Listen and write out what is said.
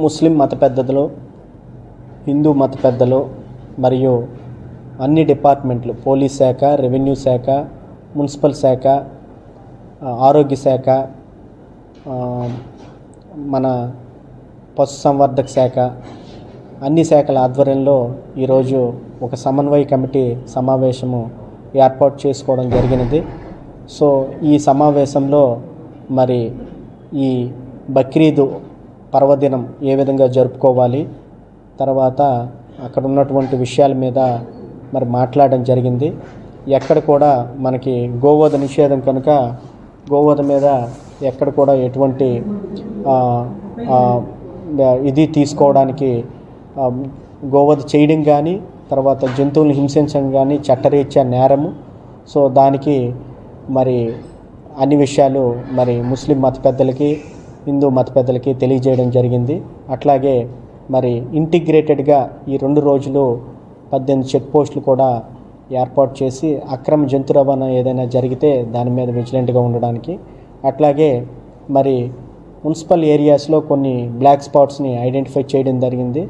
ముస్లిం మత పెద్దలు హిందూ మత పెద్దలు మరియు అన్ని డిపార్ట్మెంట్లు పోలీస్ శాఖ రెవెన్యూ శాఖ మున్సిపల్ శాఖ ఆరోగ్య శాఖ మన పశు సంవర్ధక శాఖ అన్ని శాఖల ఆధ్వర్యంలో ఈరోజు ఒక సమన్వయ కమిటీ సమావేశము ఏర్పాటు చేసుకోవడం జరిగినది. సో ఈ సమావేశంలో మరి ఈ బక్రీదు పర్వదినం ఏ విధంగా జరుపుకోవాలి? తర్వాత అక్కడ ఉన్నటువంటి విషయాల మీద మరి మాట్లాడడం జరిగింది. ఎక్కడ కూడా మనకి గోవధ నిషేధం కనుక గోవధ మీద ఎక్కడ కూడా ఎటువంటి ఇది తీసుకోవడానికి గోవధ చేయడం కానీ తర్వాత జంతువులను హింసించడం కానీ చట్టరీత్యా నేరము. సో దానికి మరి అన్ని విషయాలు మరి ముస్లిం మత పెద్దలకి హిందూ మత పెద్దలకి తెలియజేయడం జరిగింది. అట్లాగే మరి ఇంటిగ్రేటెడ్గా ఈ రెండు రోజులు పద్దెనిమిది చెక్ పోస్టులు కూడా ఏర్పాటు చేసి అక్రమ జంతు రవాణా ఏదైనా జరిగితే దాని మీద విజిలెంట్గా ఉండడానికి. అట్లాగే మరి మున్సిపల్ ఏరియాస్లో కొన్ని బ్లాక్ స్పాట్స్ని ఐడెంటిఫై చేయడం జరిగింది.